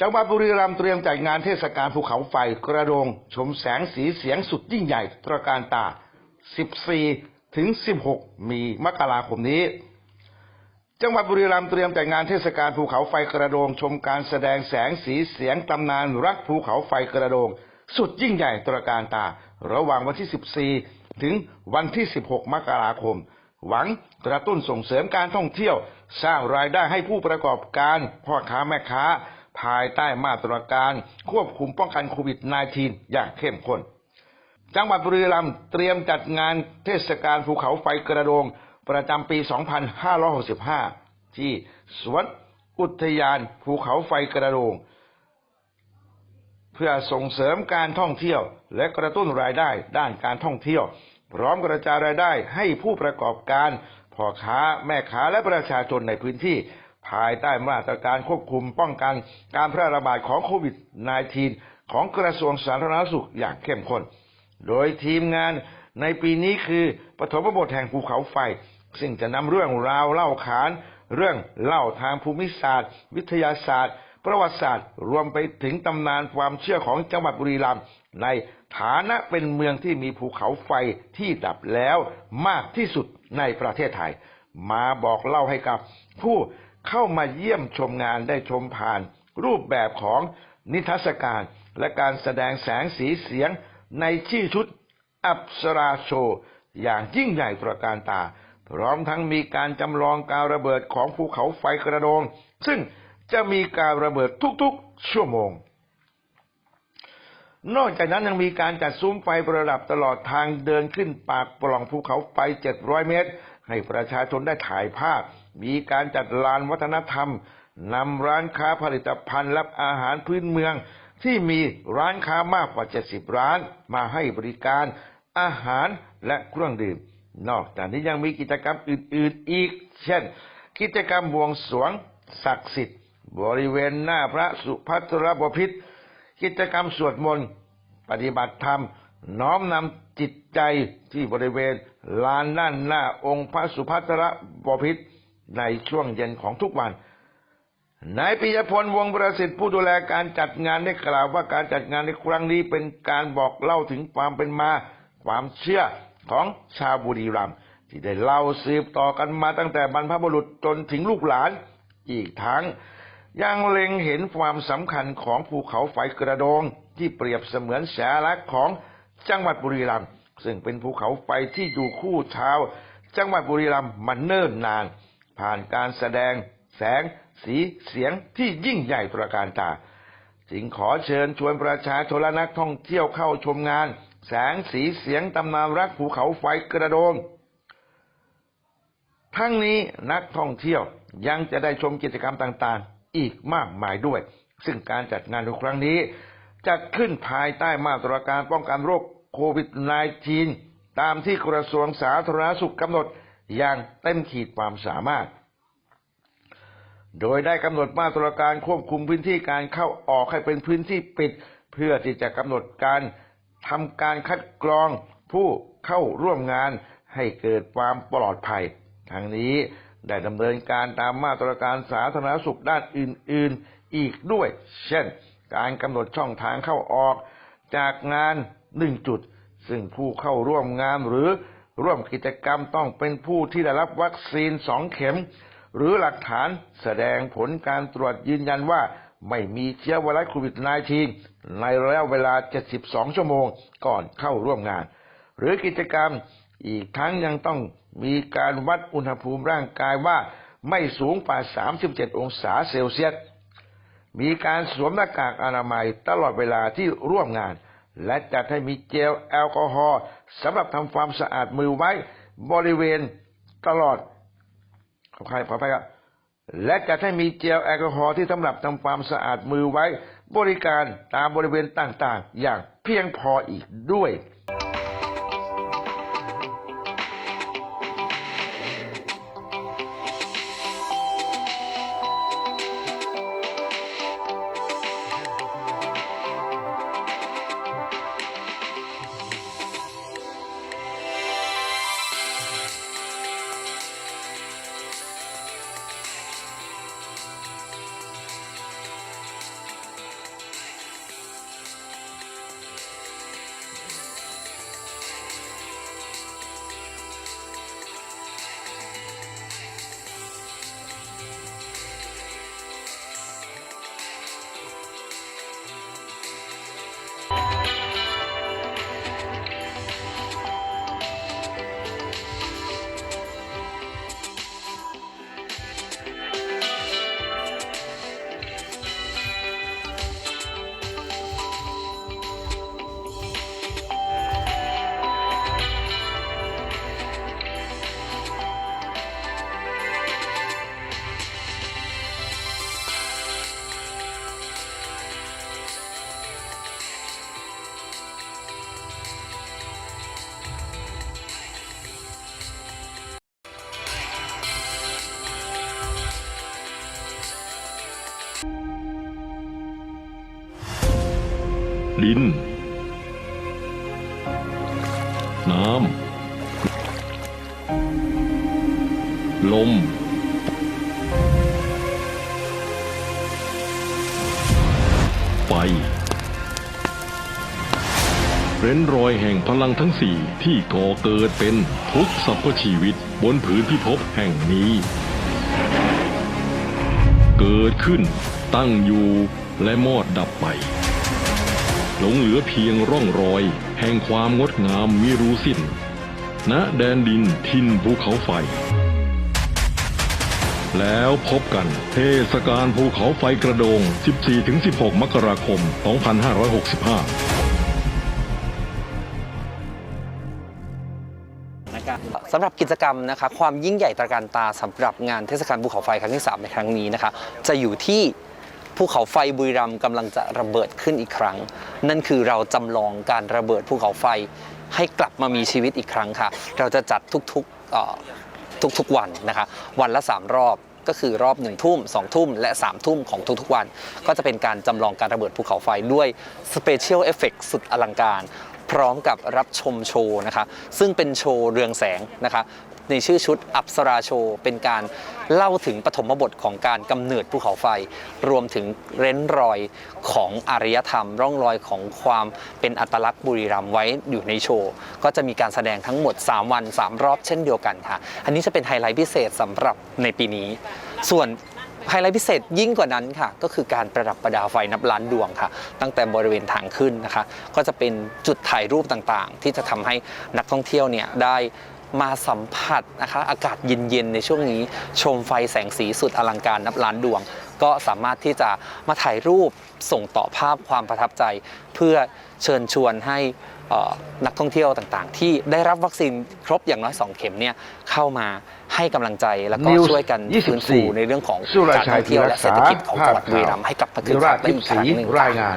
จังหวัดบุรีรัมย์เตรียมจัดงานเทศกาลภูเขาไฟกระโดง ชมแสงสีเสียงสุดยิ่งใหญ่ตระการตา 14 ถึง 16 มีมกราคมนี้ จังหวัดบุรีรัมย์เตรียมจัดงานเทศกาลภูเขาไฟกระโดง ชมการแสดงแสงสีเสียงตำนานรักภูเขาไฟกระโดง สุดยิ่งใหญ่ตระการตา ระหว่างวันที่ 14 ถึงวันที่ 16 มกราคม หวังกระตุ้นส่งเสริมการท่องเที่ยว สร้างรายได้ให้ผู้ประกอบการพ่อค้าแม่ค้า ภายใต้มาตรการควบคุมป้องกันโควิด -19 อย่างเข้มข้น จังหวัดบุรีรัมย์เตรียมจัดงานเทศกาลภูเขาไฟกระโดง ประจำปี 2565 ที่สวนอุทยานภูเขาไฟกระโดง เพื่อส่งเสริมการท่องเที่ยว และกระตุ้นรายได้ด้านการท่องเที่ยว พร้อมกระจายรายได้ให้ผู้ประกอบการพ่อค้าแม่ค้าและประชาชนในพื้นที่ ภายใต้มาตรการควบคุมป้องกันการแพร่ระบาดของโควิด -19 ของกระทรวงสาธารณสุขอย่างเข้มข้น โดยทีมงานในปีนี้คือปฐมบทแห่งภูเขาไฟ ซึ่งจะนำเรื่องราวเล่าขาน เรื่องเล่าทางภูมิศาสตร์ วิทยาศาสตร์ ประวัติศาสตร์ รวมไปถึงตำนานความเชื่อของจังหวัดบุรีรัมย์ในฐานะเป็นเมืองที่มีภูเขาไฟที่ดับแล้วมากที่สุดในประเทศไทย มาบอกเล่าให้กับผู้ เข้ามาเยี่ยมชมงานได้ชมผ่าน รูปแบบของนิทรรศการ และการแสดงแสงสีเสียงในชื่อชุดอัปสราโชอย่างยิ่งใหญ่ตระการตา พร้อมทั้งมีการจำลองการระเบิดของภูเขาไฟกระโดง ซึ่งจะมีการระเบิดทุกๆ ชั่วโมง นอกจากนั้นยังมีการจัดซุ้มไฟประดับตลอดทางเดินขึ้นปากปล่องภูเขาไฟ 700 เมตร ให้ประชาชนได้ถ่ายภาพ มีการจัดลานวัฒนธรรมนำร้านค้าผลิตภัณฑ์และอาหารพื้นเมือง ที่มีร้านค้ามากกว่า 70 ร้านมาให้บริการอาหารและเครื่องดื่ม นอกจากนี้ยังมีกิจกรรมอื่น ๆ อีก เช่น กิจกรรมบวงสรวงศักดิ์สิทธิ์ บริเวณหน้าพระสุภัทรบพิตรกิจกรรมสวดมนต์ปฏิบัติธรรม น้อมนำจิตใจที่บริเวณลานด้านหน้าองค์พระสุภัทรบพิตร ในช่วงเย็นของทุกวันนายปิยพลวงศ์ประสิทธิ์ผู้ดูแลการจัดงานได้กล่าวว่าการจัดงานในครั้งนี้เป็นการบอกเล่าถึงความเป็นมา ความเชื่อของชาวบุรีรัมย์ที่ได้เล่าสืบต่อกันมาตั้งแต่บรรพบุรุษจนถึงลูกหลานอีกทั้งยังเล็งเห็นความสำคัญของภูเขาไฟกระโดง ที่เปรียบเสมือนแสลักของจังหวัดบุรีรัมย์ซึ่งเป็นภูเขาไฟที่อยู่คู่ชาว จังหวัดบุรีรัมย์มาเนิ่นนาน ผ่านการแสดงแสงสีเสียงที่ยิ่งใหญ่ตระการตา จึงขอเชิญชวนประชาชนและนักท่องเที่ยวเข้าชมงาน แสงสีเสียงตำนานรักภูเขาไฟกระโดง ทั้งนี้นักท่องเที่ยวยังจะได้ชมกิจกรรมต่างๆ อีกมากมายด้วย ซึ่งการจัดงานในครั้งนี้จัดขึ้นภายใต้มาตรการป้องกันโรคโควิด -19 ตามที่กระทรวงสาธารณสุขกำหนด อย่างเต็มขีดความสามารถ โดยได้กำหนดมาตรการควบคุมพื้นที่การเข้าออกให้เป็นพื้นที่ปิด เพื่อที่จะกำหนดการทำการคัดกรองผู้เข้าร่วมงานให้เกิดความปลอดภัย ทั้งนี้ได้ดำเนินการตามมาตรการสาธารณสุขด้านอื่น ๆ อีกด้วย เช่น การกำหนดช่องทางเข้าออกจากงานหนึ่งจุด ซึ่งผู้เข้าร่วมงานหรือ ร่วมกิจกรรมต้องเป็นผู้ที่ได้รับวัคซีนสองเข็ม หรือหลักฐานแสดงผลการตรวจยืนยันว่าไม่มีเชื้อไวรัสโควิด -19 ในระยะเวลา 72 ชั่วโมงก่อนเข้าร่วมงาน หรือกิจกรรมอีกทั้งยังต้องมีการวัดอุณหภูมิร่างกายว่าไม่สูงกว่า 37 องศาเซลเซียส มีการสวมหน้ากากอนามัยตลอดเวลาที่ร่วมงาน และจัดให้มีเจลแอลกอฮอล์สำหรับทำความสะอาดมือไว้บริเวณตลอดขอใครขออภัยครับและจัดให้มีเจลแอลกอฮอล์ที่สำหรับทำความสะอาดมือไว้บริการตามบริเวณต่างๆ อย่างเพียงพออีกด้วย ดิน น้ำ ลม ไฟ เร้นรอยแห่งพลังทั้งสี่ที่ก่อเกิดเป็นทุกสรรพชีวิตบนผืนพิภพแห่งนี้ เกิดขึ้นตั้งอยู่และมอดดับไป หลงเหลือเพียงร่องรอย แห่งความงดงามมิรู้สิ้น ณแดนดินทินภูเขาไฟ แล้วพบกันเทศกาลภูเขาไฟกระโดง 14-16 มกราคม 2565สำหรับกิจกรรมนะคะความยิ่งใหญ่ตระการตาสำหรับงานเทศกาลภูเขาไฟครั้งที่ 3 ในครั้งนี้นะคะจะอยู่ที่ ภูเขาไฟบุรีรัมย์กำลังจะระเบิดขึ้นอีกครั้ง นั่นคือเราจำลองการระเบิดภูเขาไฟให้กลับมามีชีวิตอีกครั้งค่ะ เราจะจัดทุกๆทุกๆวันนะคะ วันละ 3 รอบก็คือรอบ1ทุ่ม2ทุ่มและ3ทุ่มของทุกๆวัน ก็จะเป็นการจำลองการระเบิดภูเขาไฟด้วยสเปเชียลเอฟเฟกสุดอลังการ พร้อมกับรับชมโชว์นะคะ ซึ่งเป็นโชว์เรืองแสงนะคะ ในชื่อชุดอัปสราโช เป็นการเล่าถึงปฐมบทของการกำเนิดภูเขาไฟ รวมถึงเร้นรอยของอารยธรรม ร่องรอยของความเป็นอัตลักษณ์บุรีรัมย์ไว้อยู่ในโชว์ ก็จะมีการแสดงทั้งหมด 3 วัน 3 รอบเช่นเดียวกันค่ะ อันนี้จะเป็นไฮไลท์พิเศษสำหรับในปีนี้ ส่วนไฮไลท์พิเศษยิ่งกว่านั้นค่ะ ก็คือการประดับประดาไฟนับล้านดวงค่ะ ตั้งแต่บริเวณทางขึ้นนะคะ ก็จะเป็นจุดถ่ายรูปต่างๆ ที่จะทำให้นักท่องเที่ยวเนี่ยได้ มาสัมผัสนะคะอากาศเย็นๆ ในช่วงนี้ชมไฟแสงสีสุดอลังการนับล้านดวง ก็สามารถที่จะมาถ่ายรูปส่งต่อภาพความประทับใจ เพื่อเชิญชวนให้เอ่อนักท่องเที่ยวต่างๆ ที่ได้รับวัคซีนครบอย่างน้อย 2 เข็มเนี่ยเข้ามาให้กำลังใจแล้วก็ News ช่วยกันฟื้นฟู24ในเรื่องของสุรการชัท่ยองเที่ยวและเศรษฐกิจของจังหวัดบุรีรัมย์ให้กลับมาคึนิกราคัชกได้ทิพอีกย์คศรีรั้งหนึ่งรายงาน